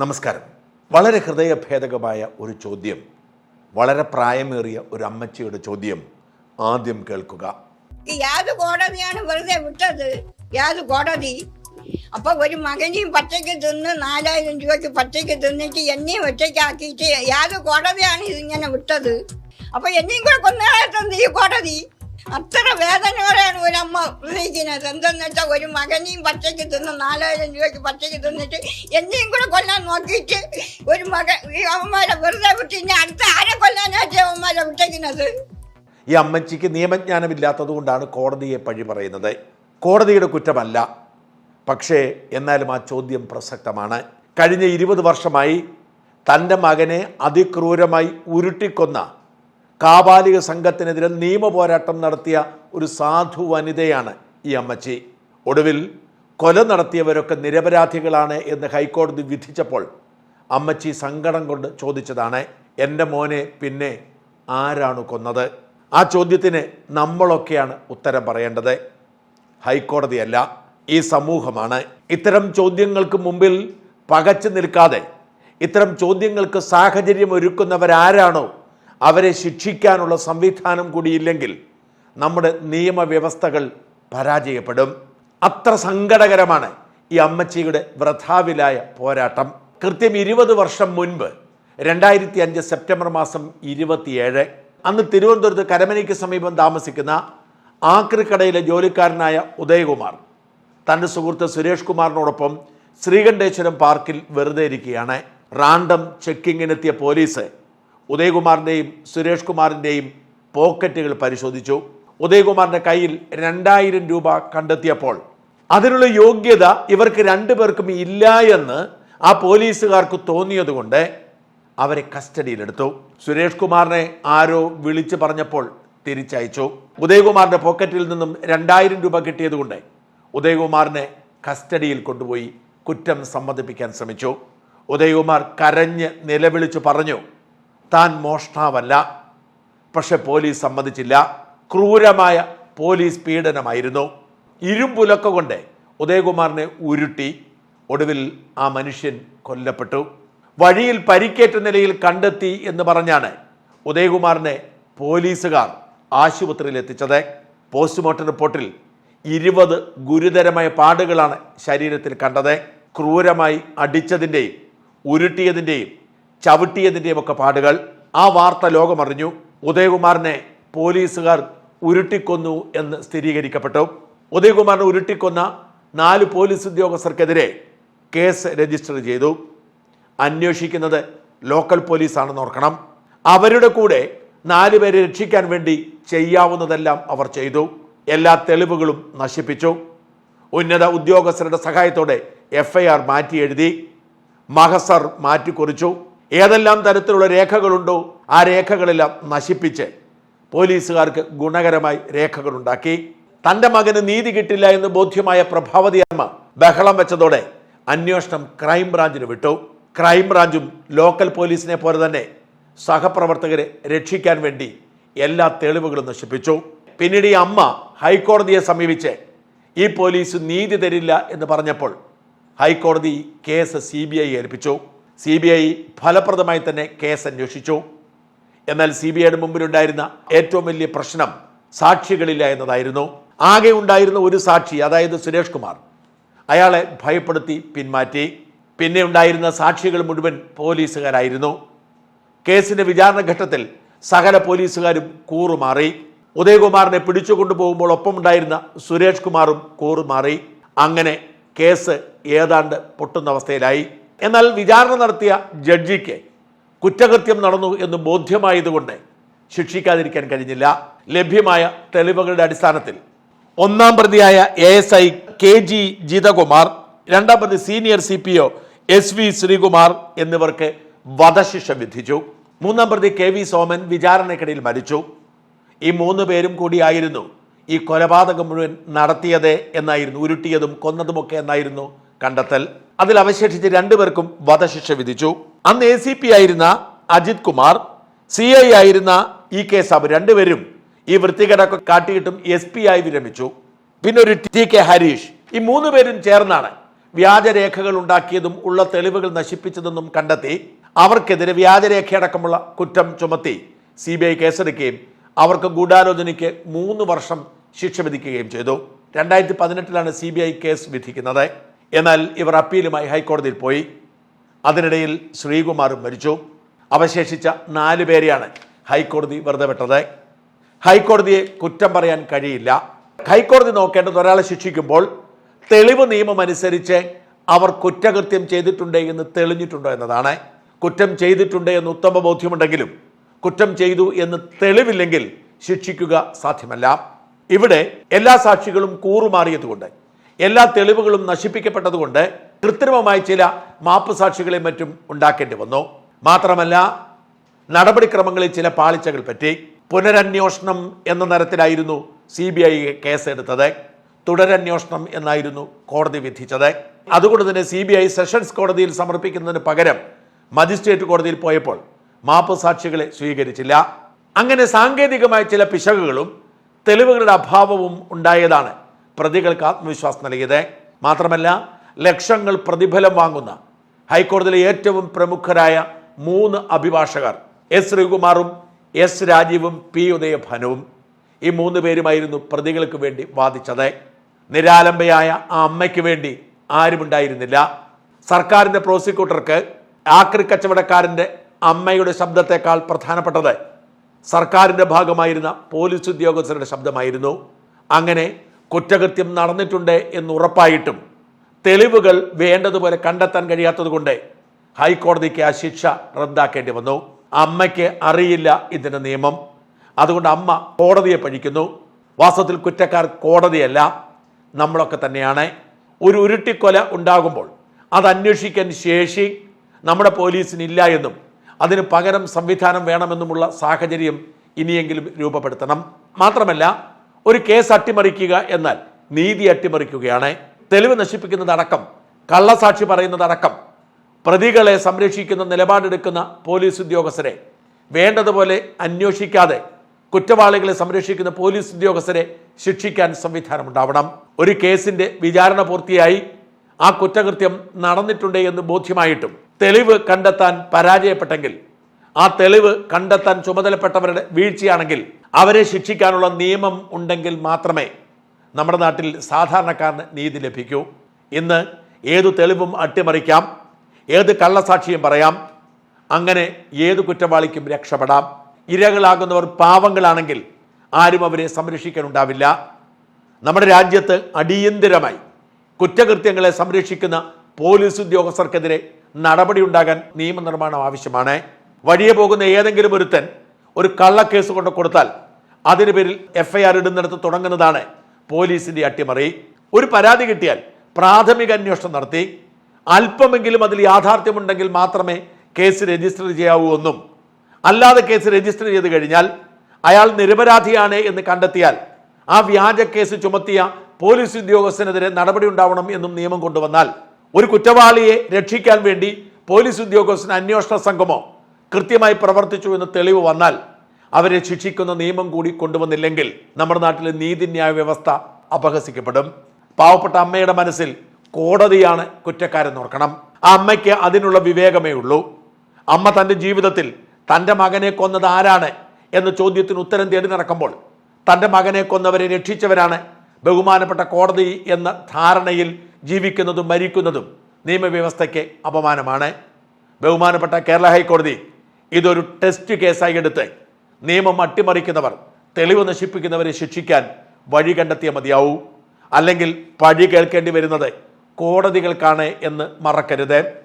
നമസ്കാരം. വളരെ ഹൃദയഭേദകമായ ഒരു ചോദ്യം വളരെ പ്രായമേറിയ ഒരു അമ്മച്ചിയുടെ ചോദ്യം ആദ്യം കേൾക്കുക. അപ്പൊ ഒരു മകനെയും പച്ചയ്ക്ക് തിന്ന് നാലായിരം രൂപയ്ക്ക് പച്ചയ്ക്ക് തിന്നിട്ട് എന്നെയും ഒറ്റയ്ക്കാക്കിയിട്ട് യാത് കോടതിയാണ് ഇതിങ്ങനെ വിട്ടത്. അപ്പൊ എന്നെയും കൂടെ ഈ കോടതി. അത്ര വേദനയോടെയാണ് ഒരു അമ്മ വിളിക്കുന്നത് എന്തെന്ന് വെച്ചാൽ ഒരു മകനെയും പച്ചയ്ക്ക് തിന്ന് നാലായിരം രൂപയ്ക്ക് പച്ചയ്ക്ക് തിന്നിട്ട് എന്നെയും കൂടെ കൊല്ലാൻ നോക്കിയിട്ട് ഒരു മകൻ ഈ അവന്മാരെ വെറുതെ വിട്ട് ഇനി അടുത്ത ആരെ കൊല്ലാനായിട്ട് അവന്മാരെ വിട്ടേക്കുന്നത്? ഈ അമ്മച്ചിക്ക് നിയമജ്ഞാനമില്ലാത്തത് കൊണ്ടാണ് കോടതിയെ പഴി പറയുന്നത്. കോടതിയുടെ കുറ്റമല്ല. പക്ഷേ എന്നാലും ആ ചോദ്യം പ്രസക്തമാണ്. കഴിഞ്ഞ ഇരുപത് വർഷമായി തന്റെ മകനെ അതിക്രൂരമായി ഉരുട്ടിക്കൊന്ന കാപാലിക സംഘത്തിനെതിരെ നിയമ പോരാട്ടം നടത്തിയ ഒരു സാധു വനിതയാണ് ഈ അമ്മച്ചി. ഒടുവിൽ കൊല നടത്തിയവരൊക്കെ നിരപരാധികളാണ് എന്ന് ഹൈക്കോടതി വിധിച്ചപ്പോൾ അമ്മച്ചി സങ്കടം കൊണ്ട് ചോദിച്ചതാണ് എന്റെ മോനെ പിന്നെ ആരാണ് കൊന്നത്? ആ ചോദ്യത്തിന് നമ്മളൊക്കെയാണ് ഉത്തരം പറയേണ്ടത്. ഹൈക്കോടതിയല്ല ഈ സമൂഹമാണ്. ഇത്തരം ചോദ്യങ്ങൾക്ക് മുമ്പിൽ പകച്ചു നിൽക്കാതെ ഇത്തരം ചോദ്യങ്ങൾക്ക് സാഹചര്യം ഒരുക്കുന്നവരാരാണോ അവരെ ശിക്ഷിക്കാനുള്ള സംവിധാനം കൂടിയില്ലെങ്കിൽ നമ്മുടെ നിയമവ്യവസ്ഥകൾ പരാജയപ്പെടും. അത്ര സങ്കടകരമാണ് ഈ അമ്മച്ചിയുടെ വ്രഥാവിലായ പോരാട്ടം. കൃത്യം ഇരുപത് വർഷം മുൻപ് രണ്ടായിരത്തി അഞ്ച് സെപ്റ്റംബർ മാസം ഇരുപത്തിയേഴ് അന്ന് തിരുവനന്തപുരത്ത് കരമനയ്ക്ക് സമീപം താമസിക്കുന്ന ആക്രിക്കടയിലെ ജോലിക്കാരനായ ഉദയകുമാർ തന്റെ സുഹൃത്ത് സുരേഷ് കുമാറിനോടൊപ്പം ശ്രീകണ്ഠേശ്വരം പാർക്കിൽ വെറുതെ ഇരിക്കുകയാണ്. റാണ്ടം ചെക്കിങ്ങിനെത്തിയ പോലീസ് ഉദയകുമാറിന്റെയും സുരേഷ് കുമാറിന്റെയും പോക്കറ്റുകൾ പരിശോധിച്ചു. ഉദയകുമാറിന്റെ കയ്യിൽ രണ്ടായിരം രൂപ കണ്ടെത്തിയപ്പോൾ അതിനുള്ള യോഗ്യത ഇവർക്ക് രണ്ടു പേർക്കും ഇല്ല എന്ന് ആ പോലീസുകാർക്ക് തോന്നിയതുകൊണ്ട് അവരെ കസ്റ്റഡിയിലെടുത്തു. സുരേഷ് കുമാറിനെ ആരോ വിളിച്ചു പറഞ്ഞപ്പോൾ തിരിച്ചയച്ചു. ഉദയകുമാറിന്റെ പോക്കറ്റിൽ നിന്നും രണ്ടായിരം രൂപ കിട്ടിയതുകൊണ്ട് ഉദയകുമാറിനെ കസ്റ്റഡിയിൽ കൊണ്ടുപോയി കുറ്റം സമ്മതിപ്പിക്കാൻ ശ്രമിച്ചു. ഉദയകുമാർ കരഞ്ഞ് നിലവിളിച്ചു പറഞ്ഞു താൻ മോഷ്ടാവല്ല. പക്ഷെ പോലീസ് സമ്മതിച്ചില്ല. ക്രൂരമായ പോലീസ് പീഡനമായിരുന്നു. ഇരുമ്പുലക്ക കൊണ്ട് ഉദയകുമാറിനെ ഉരുട്ടി. ഒടുവിൽ ആ മനുഷ്യൻ കൊല്ലപ്പെട്ടു. വഴിയിൽ പരിക്കേറ്റ നിലയിൽ കണ്ടെത്തി എന്ന് പറഞ്ഞാണ് ഉദയകുമാറിനെ പോലീസുകാർ ആശുപത്രിയിൽ എത്തിച്ചത്. പോസ്റ്റ്മോർട്ടം റിപ്പോർട്ടിൽ ഇരുപത് ഗുരുതരമായ പാടുകളാണ് ശരീരത്തിൽ കണ്ടത്. ക്രൂരമായി അടിച്ചതിന്റെയും ഉരുട്ടിയതിന്റെയും ചവിട്ടിയതിന്റെയും ഒക്കെ പാടുകൾ. ആ വാർത്ത ലോകമറിഞ്ഞു. ഉദയകുമാറിനെ പോലീസുകാർ ഉരുട്ടിക്കൊന്നു എന്ന് സ്ഥിരീകരിക്കപ്പെട്ടു. ഉദയകുമാറിനെ ഉരുട്ടിക്കൊന്ന നാല് പോലീസ് ഉദ്യോഗസ്ഥർക്കെതിരെ കേസ് രജിസ്റ്റർ ചെയ്തു. അന്വേഷിക്കുന്നത് ലോക്കൽ പോലീസാണെന്ന് ഓർക്കണം. അവരുടെ കൂടെ നാല് പേരെ രക്ഷിക്കാൻ വേണ്ടി ചെയ്യാവുന്നതെല്ലാം അവർ ചെയ്തു. എല്ലാ തെളിവുകളും നശിപ്പിച്ചു. ഉന്നത ഉദ്യോഗസ്ഥരുടെ സഹായത്തോടെ എഫ് ഐ ആർ മാറ്റി എഴുതി മഹസർ മാറ്റിക്കുറിച്ചു. ഏതെല്ലാം തരത്തിലുള്ള രേഖകളുണ്ടോ ആ രേഖകളെല്ലാം നശിപ്പിച്ച് പോലീസുകാർക്ക് ഗുണകരമായി രേഖകളുണ്ടാക്കി. തന്റെ മകന് നീതി കിട്ടില്ല എന്ന് ബോധ്യമായ പ്രഭാവതി അമ്മ ബഹളം വെച്ചതോടെ അന്വേഷണം ക്രൈംബ്രാഞ്ചിന് വിട്ടു. ക്രൈംബ്രാഞ്ചും ലോക്കൽ പോലീസിനെ പോലെ തന്നെ സഹപ്രവർത്തകരെ രക്ഷിക്കാൻ വേണ്ടി എല്ലാ തെളിവുകളും നശിപ്പിച്ചു. പിന്നീട് ഈ അമ്മ ഹൈക്കോടതിയെ സമീപിച്ച് ഈ പോലീസ് നീതി തരില്ല എന്ന് പറഞ്ഞപ്പോൾ ഹൈക്കോടതി കേസ് സി ബി ഐ ഏൽപ്പിച്ചു. സി ബി ഐ ഫലപ്രദമായി തന്നെ കേസ് അന്വേഷിച്ചു. എന്നാൽ സി ബി ഐയുടെ മുമ്പിലുണ്ടായിരുന്ന ഏറ്റവും വലിയ പ്രശ്നം സാക്ഷികളില്ല എന്നതായിരുന്നു. ആകെ ഉണ്ടായിരുന്ന ഒരു സാക്ഷി അതായത് സുരേഷ് കുമാർ അയാളെ ഭയപ്പെടുത്തി പിന്മാറ്റി. പിന്നെ ഉണ്ടായിരുന്ന സാക്ഷികൾ മുഴുവൻ പോലീസുകാരായിരുന്നു. കേസിന്റെ വിചാരണ ഘട്ടത്തിൽ സകല പോലീസുകാരും കൂറുമാറി. ഉദയകുമാറിനെ പിടിച്ചുകൊണ്ടുപോകുമ്പോൾ ഒപ്പമുണ്ടായിരുന്ന സുരേഷ് കുമാറും കൂറുമാറി. അങ്ങനെ കേസ് ഏതാണ്ട് പൊട്ടുന്ന അവസ്ഥയിലായി. എന്നാൽ വിചാരണ നടത്തിയ ജഡ്ജിക്ക് കുറ്റകൃത്യം നടന്നു എന്ന് ബോധ്യമായതുകൊണ്ട് ശിക്ഷിക്കാതിരിക്കാൻ കഴിഞ്ഞില്ല. ലഭ്യമായ തെളിവുകളുടെ അടിസ്ഥാനത്തിൽ ഒന്നാം പ്രതിയായ A S I K G Jithakumar രണ്ടാം പ്രതി senior C P O S V Sreekumar എന്നിവർക്ക് വധശിക്ഷ വിധിച്ചു. മൂന്നാം പ്രതി കെ വി സോമൻ വിചാരണക്കിടയിൽ മരിച്ചു. ഈ മൂന്ന് പേരും കൂടിയായിരുന്നു ഈ കൊലപാതകം മുഴുവൻ നടത്തിയത് എന്നായിരുന്നു ഉരുട്ടിയതും കൊന്നതുമൊക്കെ എന്നായിരുന്നു കണ്ടെത്തൽ. അതിൽ അവശേഷിച്ച് രണ്ടുപേർക്കും വധശിക്ഷ വിധിച്ചു. അന്ന് എ സി പി ആയിരുന്ന അജിത് കുമാർ സി ഐ ആയിരുന്ന ഇ കെ സാബ് രണ്ടുപേരും ഈ വൃത്തികേടൊക്കെ കാട്ടിയിട്ടും എസ് പി ആയി വിരമിച്ചു. പിന്നെ ഒരു ടി കെ ഹരീഷ് ഈ മൂന്ന് പേരും ചേർന്നാണ് വ്യാജരേഖകൾ ഉണ്ടാക്കിയതും ഉള്ള തെളിവുകൾ നശിപ്പിച്ചതെന്നും കണ്ടെത്തി. അവർക്കെതിരെ വ്യാജരേഖയടക്കമുള്ള കുറ്റം ചുമത്തി സി ബി ഐ കേസെടുക്കുകയും അവർക്ക് ഗൂഢാലോചനയ്ക്ക് മൂന്ന് വർഷം ശിക്ഷ വിധിക്കുകയും ചെയ്തു. രണ്ടായിരത്തി പതിനെട്ടിലാണ് സി ബി ഐ കേസ് വിധിക്കുന്നത്. എന്നാൽ ഇവർ അപ്പീലുമായി ഹൈക്കോടതിയിൽ പോയി. അതിനിടയിൽ ശ്രീകുമാറും മരിച്ചു. അവശേഷിച്ച നാല് പേരെയാണ് ഹൈക്കോടതി വെറുതെ വിട്ടത്. ഹൈക്കോടതിയെ കുറ്റം പറയാൻ കഴിയില്ല. ഹൈക്കോടതി നോക്കേണ്ടത് ഒരാളെ ശിക്ഷിക്കുമ്പോൾ തെളിവ് നിയമം അനുസരിച്ച് അവർ കുറ്റകൃത്യം ചെയ്തിട്ടുണ്ട് എന്ന് തെളിഞ്ഞിട്ടുണ്ടോ എന്നതാണ്. കുറ്റം ചെയ്തിട്ടുണ്ട് എന്ന് ഉത്തമ ബോധ്യമുണ്ടെങ്കിലും കുറ്റം ചെയ്തു എന്ന് തെളിവില്ലെങ്കിൽ ശിക്ഷിക്കുക സാധ്യമല്ല. ഇവിടെ എല്ലാ സാക്ഷികളും കൂറുമാറിയതുകൊണ്ട് എല്ലാ തെളിവുകളും നശിപ്പിക്കപ്പെട്ടതുകൊണ്ട് കൃത്രിമമായി ചില മാപ്പ് സാക്ഷികളെയും മറ്റും ഉണ്ടാക്കേണ്ടി വന്നു. മാത്രമല്ല നടപടിക്രമങ്ങളിൽ ചില പാളിച്ചകൾ പറ്റി. പുനരന്വേഷണം എന്ന തരത്തിലായിരുന്നു സി ബി ഐ കേസെടുത്തത് തുടരന്വേഷണം എന്നായിരുന്നു കോടതി വിധിച്ചത്. അതുകൊണ്ട് തന്നെ സി ബി ഐ സെഷൻസ് കോടതിയിൽ സമർപ്പിക്കുന്നതിന് പകരം മജിസ്ട്രേറ്റ് കോടതിയിൽ പോയപ്പോൾ മാപ്പ് സാക്ഷികളെ സ്വീകരിച്ചില്ല. അങ്ങനെ സാങ്കേതികമായ ചില പിശകുകളും തെളിവുകളുടെ അഭാവവും ഉണ്ടായതാണ് പ്രതികൾക്ക് ആത്മവിശ്വാസം നൽകിയത്. മാത്രമല്ല ലക്ഷങ്ങൾ പ്രതിഫലം വാങ്ങുന്ന ഹൈക്കോടതിയിലെ ഏറ്റവും പ്രമുഖരായ മൂന്ന് അഭിഭാഷകർ എസ് ശ്രീകുമാറും എസ് രാജീവും പി ഉദയഭാനുവും ഈ മൂന്ന് പേരുമായിരുന്നു പ്രതികൾക്ക് വേണ്ടി വാദിച്ചത്. നിരാലംബയായ ആ അമ്മയ്ക്ക് വേണ്ടി ആരുമുണ്ടായിരുന്നില്ല. സർക്കാരിന്റെ പ്രോസിക്യൂട്ടർക്ക് ആക്രി കച്ചവടക്കാരന്റെ അമ്മയുടെ ശബ്ദത്തെക്കാൾ പ്രധാനപ്പെട്ടത് സർക്കാരിന്റെ ഭാഗമായിരുന്ന പോലീസ് ഉദ്യോഗസ്ഥരുടെ ശബ്ദമായിരുന്നു. അങ്ങനെ കുറ്റകൃത്യം നടന്നിട്ടുണ്ട് എന്ന് ഉറപ്പായിട്ടും തെളിവുകൾ വേണ്ടതുപോലെ കണ്ടെത്താൻ കഴിയാത്തതുകൊണ്ട് ഹൈക്കോടതിക്ക് ആ ശിക്ഷ റദ്ദാക്കേണ്ടി വന്നു. അമ്മയ്ക്ക് അറിയില്ല ഇതിന്റെ നിയമം. അതുകൊണ്ട് അമ്മ കോടതിയെ പഴിക്കുന്നു. വാസ്തവത്തിൽ കുറ്റക്കാർ കോടതിയല്ല നമ്മളൊക്കെ തന്നെയാണ്. ഒരു ഉരുട്ടിക്കൊല ഉണ്ടാകുമ്പോൾ അത് അന്വേഷിക്കാൻ ശേഷി നമ്മുടെ പോലീസിനില്ല എന്നും അതിന് പകരം സംവിധാനം വേണമെന്നുമുള്ള സാഹചര്യം ഇനിയെങ്കിലും രൂപപ്പെടുത്തണം. മാത്രമല്ല ഒരു കേസ് അട്ടിമറിക്കുക എന്നാൽ നീതി അട്ടിമറിക്കുകയാണ്. തെളിവ് നശിപ്പിക്കുന്നതടക്കം കള്ളസാക്ഷി പറയുന്നതടക്കം പ്രതികളെ സംരക്ഷിക്കുന്ന നിലപാടെടുക്കുന്ന പോലീസ് ഉദ്യോഗസ്ഥരെ വേണ്ടതുപോലെ അന്വേഷിക്കാതെ കുറ്റവാളികളെ സംരക്ഷിക്കുന്ന പോലീസ് ഉദ്യോഗസ്ഥരെ ശിക്ഷിക്കാൻ സംവിധാനമുണ്ടാവണം. ഒരു കേസിന്റെ വിചാരണ പൂർത്തിയായി ആ കുറ്റകൃത്യം നടന്നിട്ടുണ്ട് എന്ന് ബോധ്യമായിട്ടും തെളിവ് കണ്ടെത്താൻ പരാജയപ്പെട്ടെങ്കിൽ ആ തെളിവ് കണ്ടെത്താൻ ചുമതലപ്പെട്ടവരുടെ വീഴ്ചയാണെങ്കിൽ അവരെ ശിക്ഷിക്കാനുള്ള നിയമം ഉണ്ടെങ്കിൽ മാത്രമേ നമ്മുടെ നാട്ടിൽ സാധാരണക്കാരന് നീതി ലഭിക്കൂ. ഇന്ന് ഏതു തെളിവും അട്ടിമറിക്കാം ഏത് കള്ളസാക്ഷിയും പറയാം അങ്ങനെ ഏത് കുറ്റവാളിക്കും രക്ഷപ്പെടാം. ഇരകളാകുന്നവർ പാവങ്ങളാണെങ്കിൽ ആരും അവരെ സംരക്ഷിക്കാനുണ്ടാവില്ല. നമ്മുടെ രാജ്യത്ത് അടിയന്തിരമായി കുറ്റകൃത്യങ്ങളെ സംരക്ഷിക്കുന്ന പോലീസ് ഉദ്യോഗസ്ഥർക്കെതിരെ നടപടിയുണ്ടാകാൻ നിയമനിർമ്മാണം ആവശ്യമാണ്. വഴിയെ പോകുന്ന ഏതെങ്കിലും ഒരുത്തൻ ഒരു കള്ളക്കേസ് കൊണ്ട് കൊടുത്താൽ അതിന് പേരിൽ എഫ് ഐ ആർ ഇടുന്നിടത്ത് തുടങ്ങുന്നതാണ് പോലീസിന്റെ അട്ടിമറി. ഒരു പരാതി കിട്ടിയാൽ പ്രാഥമിക അന്വേഷണം നടത്തി. അല്പമെങ്കിലും അതിൽ യാഥാർത്ഥ്യമുണ്ടെങ്കിൽ മാത്രമേ കേസ് രജിസ്റ്റർ ചെയ്യാവൂ എന്നും. അല്ലാതെ കേസ് രജിസ്റ്റർ ചെയ്ത് കഴിഞ്ഞാൽ അയാൾ നിരപരാധിയാണ് എന്ന് കണ്ടെത്തിയാൽ ആ വ്യാജ കേസ് ചുമത്തിയ പോലീസ് ഉദ്യോഗസ്ഥനെതിരെ നടപടി ഉണ്ടാവണം എന്നും നിയമം കൊണ്ടുവന്നാൽ ഒരു കുറ്റവാളിയെ രക്ഷിക്കാൻ വേണ്ടി പോലീസ് ഉദ്യോഗസ്ഥന് അന്വേഷണ സംഘമോ കൃത്യമായി പ്രവർത്തിച്ചു എന്ന് തെളിവ് വന്നാൽ അവരെ ശിക്ഷിക്കുന്ന നിയമം കൂടി കൊണ്ടുവന്നില്ലെങ്കിൽ നമ്മുടെ നാട്ടിലെ നീതിന്യായ വ്യവസ്ഥ അപഹസിക്കപ്പെടും. പാവപ്പെട്ട അമ്മയുടെ മനസ്സിൽ കോടതിയാണ് കുറ്റക്കാരൻ ഓർക്കണം. ആ അമ്മയ്ക്ക് അതിനുള്ള വിവേകമേ ഉള്ളൂ. അമ്മ തന്റെ ജീവിതത്തിൽ തന്റെ മകനെ കൊന്നത് ആരാണ് എന്ന ചോദ്യത്തിന് ഉത്തരം തേടി നടക്കുമ്പോൾ തന്റെ മകനെ കൊന്നവരെ രക്ഷിച്ചവരാണ് ബഹുമാനപ്പെട്ട കോടതി എന്ന ധാരണയിൽ ജീവിക്കുന്നതും മരിക്കുന്നതും നിയമവ്യവസ്ഥയ്ക്ക് അപമാനമാണ്. ബഹുമാനപ്പെട്ട കേരള ഹൈക്കോടതി ഇതൊരു ടെസ്റ്റ് കേസായി എടുത്ത് നിയമം അട്ടിമറിക്കുന്നവർ തെളിവ് നശിപ്പിക്കുന്നവരെ ശിക്ഷിക്കാൻ വഴി കണ്ടെത്തിയ മതിയാവൂ. അല്ലെങ്കിൽ പഴി കേൾക്കേണ്ടി വരുന്നത് കോടതികൾക്കാണ് എന്ന് മറക്കരുത്.